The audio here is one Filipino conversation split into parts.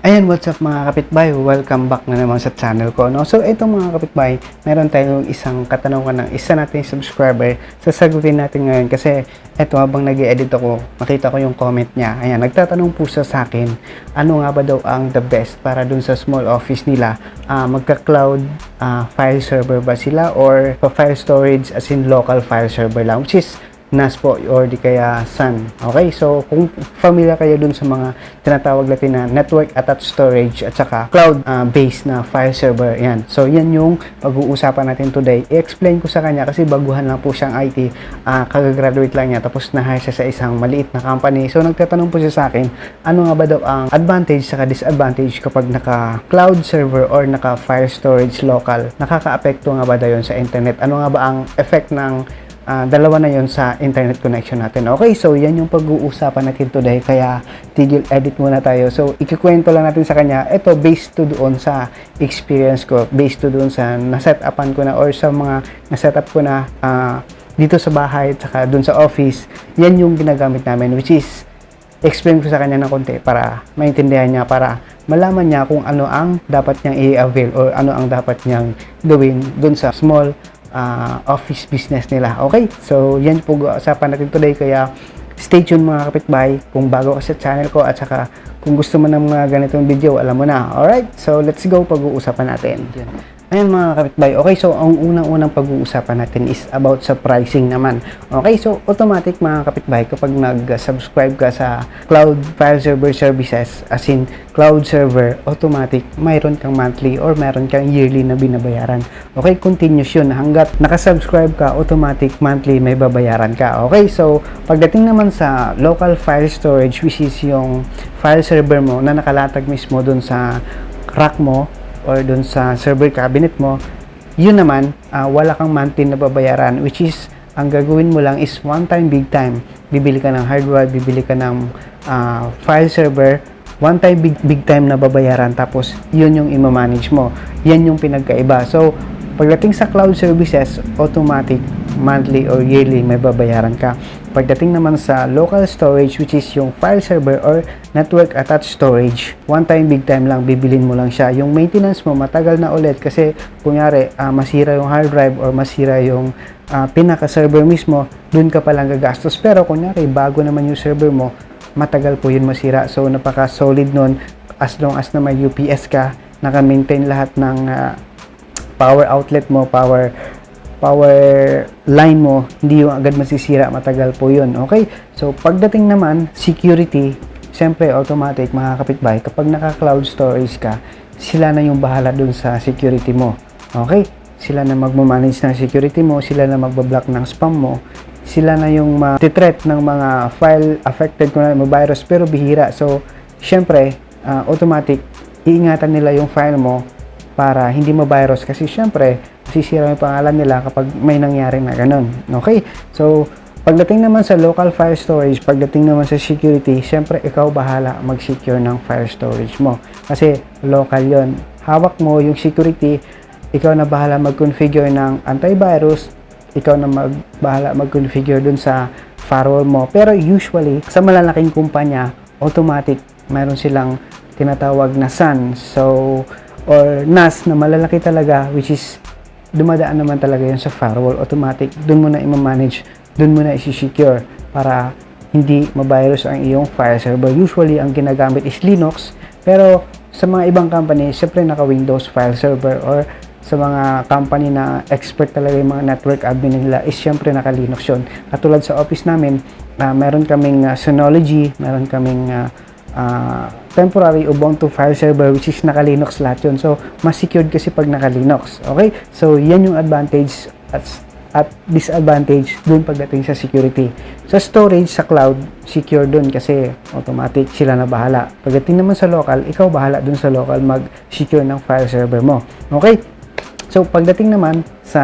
Ayan, what's up mga kapitbahay? Welcome back na naman sa channel ko. No? So, ito mga kapitbahay, meron tayong isang katanungan ng isa nating subscriber. Sasagutin natin ngayon kasi ito habang nag edit ako, makita ko yung comment niya. Ayan, nagtatanong po siya sa akin, ano nga ba daw ang the best para dun sa small office nila? Ah, magka-cloud ah, file server ba sila or pa-file storage as in local file server lang? Which is NAS po or di kaya SAN. Okay, so kung familiar kayo dun sa mga tinatawag natin na network attached storage at saka cloud uh, based na file server, yan. So yan yung pag-uusapan natin today. I-explain ko sa kanya kasi baguhan lang po siyang IT, uh, kagagraduate lang niya tapos na-hire siya sa isang maliit na company. So nagtatanong po siya sa akin, ano nga ba daw ang advantage saka disadvantage kapag naka cloud server or naka file storage local? Nakaka-apekto nga ba daw yun sa internet? Ano nga ba ang effect ng Ah, dalawa na yon sa internet connection natin. Okay, so yan yung pag-uusapan natin today. Kaya tigil edit muna tayo. So ikikwento lang natin sa kanya. Ito based to doon sa experience ko. Based to doon sa na-set-upan ko na or sa mga na-setup ko na ah, dito sa bahay at saka doon sa office. Yan yung ginagamit namin which is explain ko sa kanya ng konti para maintindihan niya para malaman niya kung ano ang dapat niyang i-avail or ano ang dapat niyang gawin doon sa small uh, office business nila. Okay? So, yan po usapan natin today. Kaya, stay tuned mga kapitbahay kung bago ka sa channel ko at saka kung gusto mo ng mga ganitong video, alam mo na. Alright? So, let's go pag-uusapan natin. Ayan mga kapitbahay. Okay, so ang unang-unang pag-uusapan natin is about sa pricing naman. Okay, so automatic mga kapitbahay kapag nag-subscribe ka sa Cloud File Server Services as in cloud server, automatic mayroon kang monthly or mayroon kang yearly na binabayaran. Okay, continuous yun. Hanggat nakasubscribe ka, automatic monthly may babayaran ka. Okay, so pagdating naman sa local file storage which is yung file server mo na nakalatag mismo dun sa rack mo or dun sa server cabinet mo, yun naman, uh, wala kang monthly na babayaran which is ang gagawin mo lang is one time big time. Bibili ka ng hard drive, bibili ka ng uh, file server, one time big, big time na babayaran tapos yun yung ima-manage mo. Yan yung pinagkaiba. So, pagdating sa cloud services, automatic monthly or yearly may babayaran ka. Pagdating naman sa local storage which is yung file server or network attached storage, one time big time lang bibilin mo lang siya. Yung maintenance mo matagal na ulit kasi kunyari uh, masira yung hard drive or masira yung uh, pinaka-server mismo, dun ka palang gagastos. Pero kunyari bago naman yung server mo, matagal po yun masira. So napaka-solid nun as long as na may UPS ka, naka-maintain lahat ng uh, power outlet mo, power power line mo, hindi yung agad masisira, matagal po yun. Okay? So, pagdating naman, security, siyempre, automatic, mga kapitbahay, kapag naka-cloud storage ka, sila na yung bahala dun sa security mo. Okay? Sila na magmamanage ng security mo, sila na magbablock ng spam mo, sila na yung ma-threat ng mga file affected ko na virus pero bihira. So, syempre, uh, automatic, iingatan nila yung file mo para hindi mo virus kasi syempre, sisira yung pangalan nila kapag may nangyari na ganun. Okay? So, pagdating naman sa local file storage, pagdating naman sa security, syempre ikaw bahala mag-secure ng file storage mo. Kasi local yon Hawak mo yung security, ikaw na bahala mag-configure ng antivirus, ikaw na mag, bahala mag-configure dun sa firewall mo. Pero usually, sa malalaking kumpanya, automatic, mayroon silang tinatawag na SAN. So, or NAS na malalaki talaga, which is dumadaan naman talaga yun sa firewall automatic. Doon mo na i-manage doon mo na i-secure para hindi ma-virus ang iyong file server. Usually ang ginagamit is Linux pero sa mga ibang company syempre naka Windows file server or sa mga company na expert talaga yung mga network admin nila is syempre naka Linux yun. Katulad sa office namin uh, meron kaming uh, Synology meron kaming uh, uh, temporary Ubuntu file server which is naka-Linux lahat yun. So, mas secured kasi pag naka-Linux. Okay? So, yan yung advantage at, at disadvantage dun pagdating sa security. Sa storage, sa cloud, secure dun kasi automatic sila na bahala. Pagdating naman sa local, ikaw bahala dun sa local mag-secure ng file server mo. Okay? So, pagdating naman sa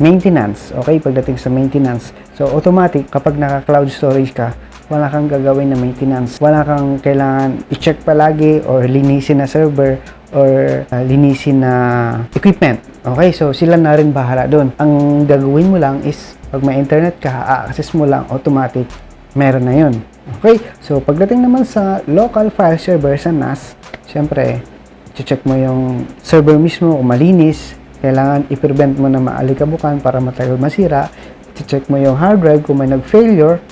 maintenance, okay, pagdating sa maintenance, so automatic, kapag naka-cloud storage ka, wala kang gagawin na maintenance. Wala kang kailangan i-check palagi or linisin na server or uh, linisin na equipment. Okay, so sila na rin bahala doon. Ang gagawin mo lang is pag may internet ka, a-access mo lang automatic, meron na yun. Okay, so pagdating naman sa local file server sa NAS, syempre, check mo yung server mismo kung malinis, kailangan i-prevent mo na maalikabukan para matagal masira, check mo yung hard drive kung may nag-failure,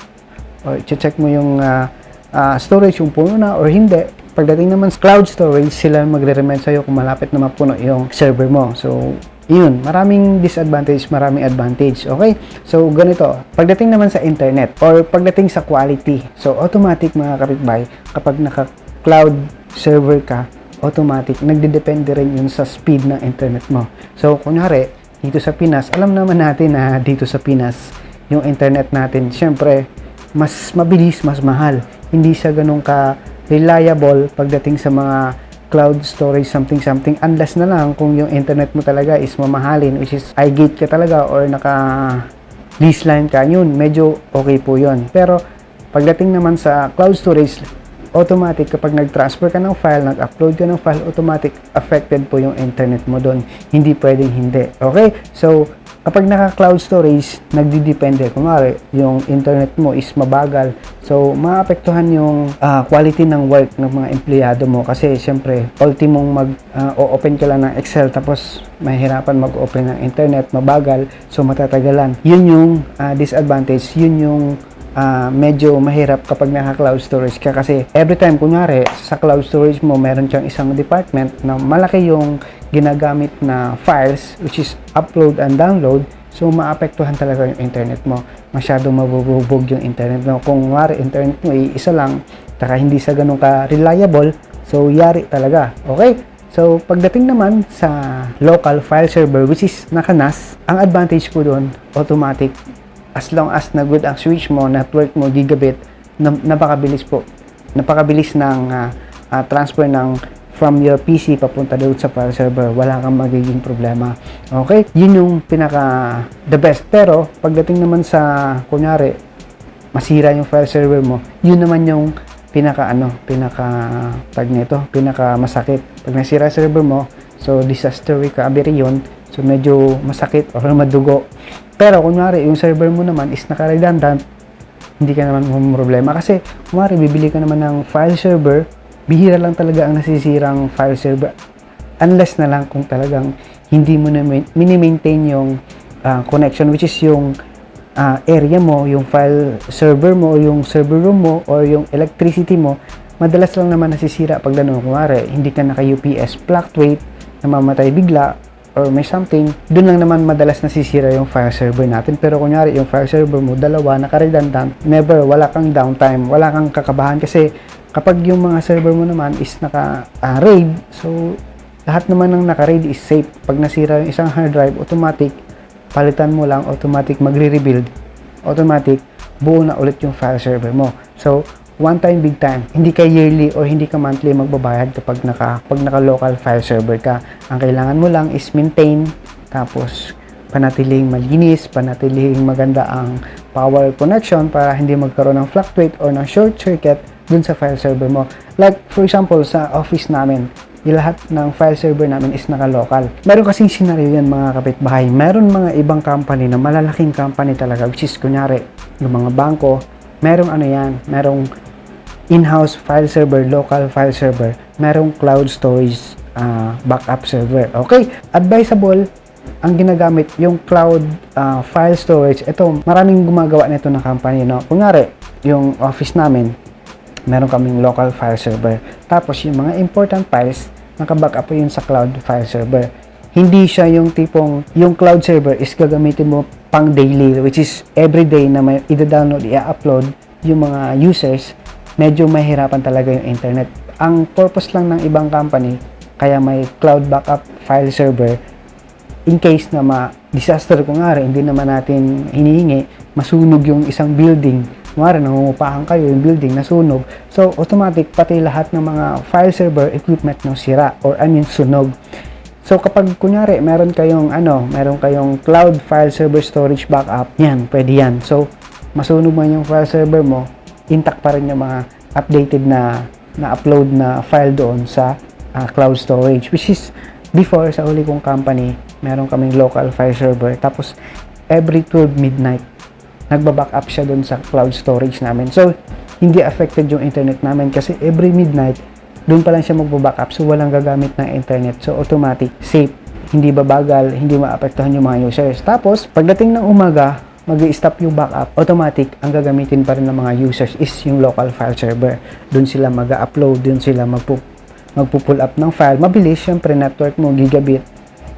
o check mo yung ah, ah, storage yung puno na or hindi. Pagdating naman sa cloud storage, sila magre-remind sa'yo kung malapit na mapuno yung server mo. So, yun, maraming disadvantage, maraming advantage. Okay? So, ganito. Pagdating naman sa internet or pagdating sa quality, so automatic mga kapitbahay, kapag naka-cloud server ka, automatic, nagdedepende rin yun sa speed ng internet mo. So, kunyari, dito sa Pinas, alam naman natin na dito sa Pinas, yung internet natin, syempre, mas mabilis, mas mahal. Hindi siya ganun ka reliable pagdating sa mga cloud storage something something unless na lang kung yung internet mo talaga is mamahalin which is iGate ka talaga or naka lease line ka yun medyo okay po yun pero pagdating naman sa cloud storage automatic kapag nag-transfer ka ng file nag-upload ka ng file automatic affected po yung internet mo doon hindi pwedeng hindi okay so kapag naka-cloud storage, nagdidepende. Kunwari, yung internet mo is mabagal. So, maapektuhan yung ah, quality ng work ng mga empleyado mo. Kasi, syempre, ultimong mag-open ka lang ng Excel tapos mahirapan mag-open ng internet, mabagal, so matatagalan. Yun yung ah, disadvantage, yun yung ah, medyo mahirap kapag naka-cloud storage ka kasi every time, kunyari, sa cloud storage mo, meron siyang isang department na malaki yung ginagamit na files which is upload and download. So maapektuhan talaga yung internet mo. Masyadong mabubog yung internet mo. Kung wari internet mo ay isa lang taka hindi sa ganun ka reliable so yari talaga. Okay? So pagdating naman sa local file server which is nakanas ang advantage po doon automatic as long as na good ang switch mo network mo gigabit na, napakabilis po napakabilis ng ah, ah, transfer ng from your PC papunta doon sa file server, wala kang magiging problema. Okay? Yun yung pinaka the best. Pero pagdating naman sa kunyari masira yung file server mo, yun naman yung pinaka ano, pinaka tag nito, pinaka masakit. Pag nasira server mo, so disaster recovery yun. So medyo masakit or madugo. Pero kunyari yung server mo naman is naka-redundant, hindi ka naman problema kasi kumari bibili ka naman ng file server bihira lang talaga ang nasisirang file server unless na lang kung talagang hindi mo na main- mini-maintain yung ah, connection which is yung ah, area mo, yung file server mo, yung server room mo, or yung electricity mo, madalas lang naman nasisira pag gano'n. Kumari, hindi ka naka-UPS fluctuate, namamatay bigla, or may something, dun lang naman madalas nasisira yung file server natin. Pero kunyari, yung file server mo, dalawa, naka-redundant, never, wala kang downtime, wala kang kakabahan kasi kapag yung mga server mo naman is naka-raid, so lahat naman ng naka-raid is safe. Pag nasira yung isang hard drive, automatic, palitan mo lang, automatic magre-rebuild, automatic, buo na ulit yung file server mo. So, one time, big time. Hindi ka yearly or hindi ka monthly magbabayad kapag naka, pag naka-local file server ka. Ang kailangan mo lang is maintain, tapos panatiling malinis, panatiling maganda ang power connection para hindi magkaroon ng fluctuate or ng short circuit dun sa file server mo. Like, for example, sa office namin, lahat ng file server namin is naka-local. Meron kasing scenario yan mga kapitbahay. Meron mga ibang company na malalaking company talaga, which is kunyari, yung mga bangko, merong ano yan, merong in-house file server, local file server, merong cloud storage ah, backup server. Okay? Advisable ang ginagamit yung cloud ah, file storage. Ito, maraming gumagawa nito na company, no? Kunyari, yung office namin, meron kaming local file server. Tapos, yung mga important files, naka-backup po yun sa cloud file server. Hindi siya yung tipong, yung cloud server is gagamitin mo pang daily, which is everyday na may i-download, i-upload yung mga users, medyo mahirapan talaga yung internet. Ang purpose lang ng ibang company, kaya may cloud backup file server, in case na ma-disaster kung nga hindi naman natin hinihingi, masunog yung isang building, kunwari nangungupahan kayo yung building nasunog, so automatic pati lahat ng mga file server equipment ng sira or I mean sunog. So kapag kunyari meron kayong ano, meron kayong cloud file server storage backup, yan, pwede yan. So masunog man yung file server mo, intact pa rin yung mga updated na na-upload na file doon sa ah, cloud storage which is before sa uli kong company meron kaming local file server tapos every 12 midnight nagba-backup siya doon sa cloud storage namin so hindi affected yung internet namin kasi every midnight, doon pa lang siya magbo-backup so walang gagamit ng internet. So automatic, safe, hindi babagal, hindi maapektuhan yung mga users. Tapos, pagdating ng umaga, mag stop yung backup, automatic, ang gagamitin pa rin ng mga users is yung local file server. Doon sila mag-upload, doon sila magpu magpo-pull up ng file. Mabilis, syempre, network mo, gigabit,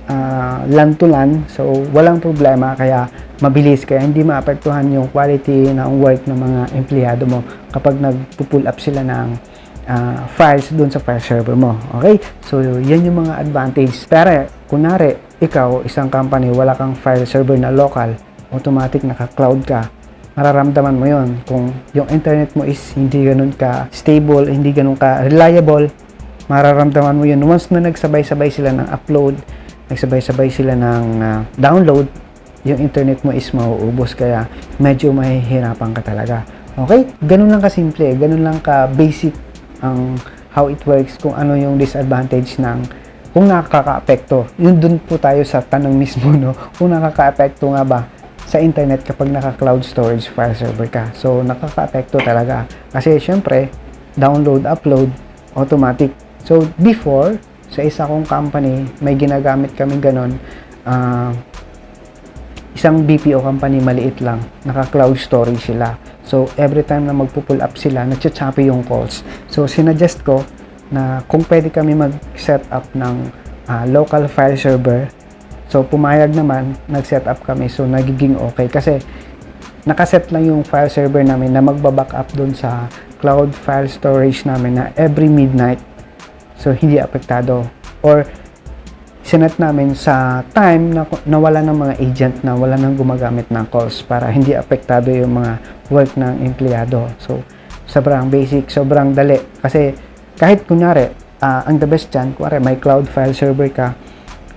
ah, LAN to LAN, so walang problema, kaya mabilis, kaya hindi maapektuhan yung quality ng work ng mga empleyado mo kapag nagpo-pull up sila ng ah, files doon sa file server mo. Okay? So, yan yung mga advantage. Pero, kunwari, ikaw, isang company, wala kang file server na local, automatic naka-cloud ka, mararamdaman mo yon kung yung internet mo is hindi ganun ka stable, hindi ganun ka reliable, mararamdaman mo yun once na nagsabay-sabay sila ng upload, nagsabay-sabay sila ng ah, download, yung internet mo is mauubos kaya medyo mahihirapan ka talaga. Okay? Ganun lang kasimple, ganun lang ka basic ang how it works, kung ano yung disadvantage ng kung nakaka-apekto. Yun dun po tayo sa tanong mismo, no? Kung nakaka-apekto nga ba sa internet kapag naka-cloud storage file server ka. So, nakaka-apekto talaga. Kasi, syempre, download, upload, automatic. So, before, sa isa kong company, may ginagamit kami ganon, ah, isang BPO company maliit lang, naka-cloud storage sila. So, every time na magpo-pull up sila, nagcha-choppy yung calls. So, sinuggest ko na kung pwede kami mag-set up ng ah, local file server. So, pumayag naman, nag-set up kami. So, nagiging okay. Kasi, nakaset lang yung file server namin na magbaback doon sa cloud file storage namin na every midnight. So, hindi apektado. Or, sinet namin sa time na, na wala ng mga agent na wala nang gumagamit ng calls para hindi apektado yung mga work ng empleyado. So, sobrang basic, sobrang dali. Kasi, kahit kunyari, ah, ang the best dyan, kunyari may cloud file server ka,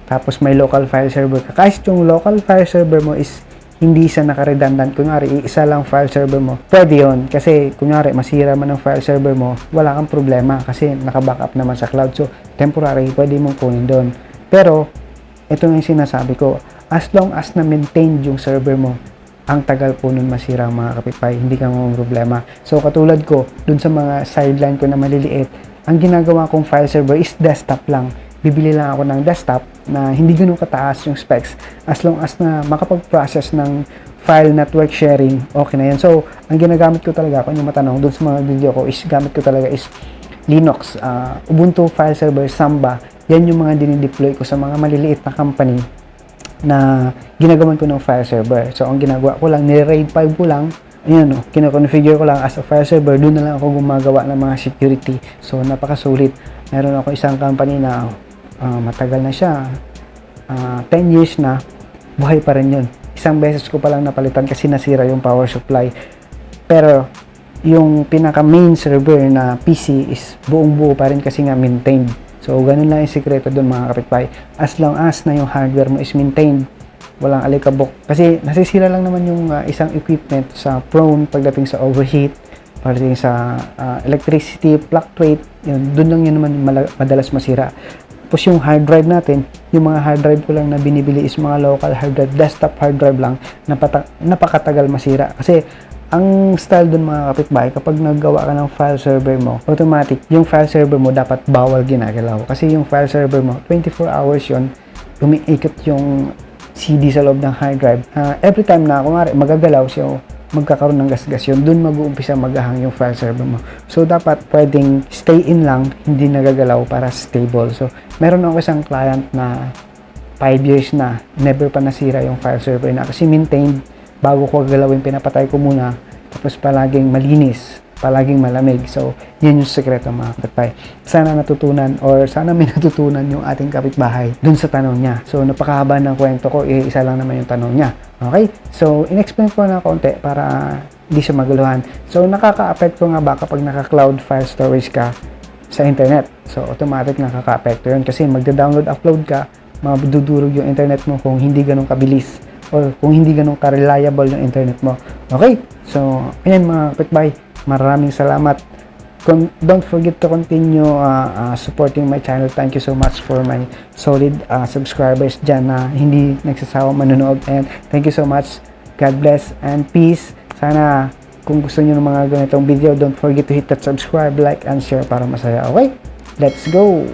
tapos may local file server ka. Kahit yung local file server mo is hindi siya naka-redundant. Kunyari, isa lang file server mo. Pwede yun. Kasi, kunyari, masira man ang file server mo, wala kang problema kasi naka-backup naman sa cloud. So, temporary, pwede mong kunin doon. Pero, ito yung sinasabi ko, as long as na-maintain yung server mo, ang tagal po nun masira mga kapitbahay, hindi ka mga problema. So, katulad ko, dun sa mga sideline ko na maliliit, ang ginagawa kong file server is desktop lang. Bibili lang ako ng desktop na hindi ganun kataas yung specs as long as na makapag-process ng file network sharing, okay na yan. So, ang ginagamit ko talaga, kung yung matanong dun sa mga video ko, is gamit ko talaga is Linux, ah, Ubuntu file server, Samba. Yan yung mga dinideploy ko sa mga maliliit na company na ginagawan ko ng file server. So, ang ginagawa ko lang, nire-raid 5 ko lang, ayan o, kinoconfigure ko lang as a file server, doon na lang ako gumagawa ng mga security. So, napakasulit. Meron ako isang company na ah, matagal na siya, ah, 10 years na, buhay pa rin yun. Isang beses ko pa lang napalitan kasi nasira yung power supply. Pero, yung pinaka main server na PC is buong buo pa rin kasi nga maintained. So, ganun lang yung sikreto doon mga kapitbahay. As long as na yung hardware mo is maintained, walang alikabok. Kasi nasisira lang naman yung ah, isang equipment sa prone pagdating sa overheat, pagdating sa ah, electricity, fluctuate, yun, doon lang yun naman madalas masira. Tapos yung hard drive natin, yung mga hard drive ko lang na binibili is mga local hard drive, desktop hard drive lang, napata- napakatagal masira. Kasi ang style dun mga kapitbahay, kapag naggawa ka ng file server mo, automatic, yung file server mo dapat bawal ginagalaw. Kasi yung file server mo, 24 hours yon umiikot yung CD sa loob ng hard drive. Ah, every time na, kumari, magagalaw siya, magkakaroon ng gasgas yun, dun mag-uumpisa maghahang yung file server mo. So, dapat pwedeng stay in lang, hindi nagagalaw para stable. So, meron ako isang client na 5 years na, never pa nasira yung file server na kasi maintained bago ko galawin pinapatay ko muna tapos palaging malinis palaging malamig. So yan yung sekreto mga kapitbahay. Sana natutunan or sana may natutunan yung ating kapitbahay dun sa tanong niya. So napakahaba ng kwento ko. Eh, isa lang naman yung tanong niya. Okay? So in-explain ko na konti para hindi siya maguluhan. So nakaka-apekto nga ba kapag naka-cloud file storage ka sa internet? So automatic nakaka-apekto yun. Kasi magda-download upload ka madudurog yung internet mo kung hindi ganun kabilis or kung hindi ganun ka-reliable yung internet mo. Okay? So, ayan mga kapitbahay, maraming salamat. Con- don't forget to continue uh, uh, supporting my channel. Thank you so much for my solid uh, subscribers dyan na hindi nagsasawa manonood. And thank you so much. God bless and peace. Sana kung gusto niyo ng mga ganitong video, don't forget to hit that subscribe, like, and share para masaya. Okay? Let's go!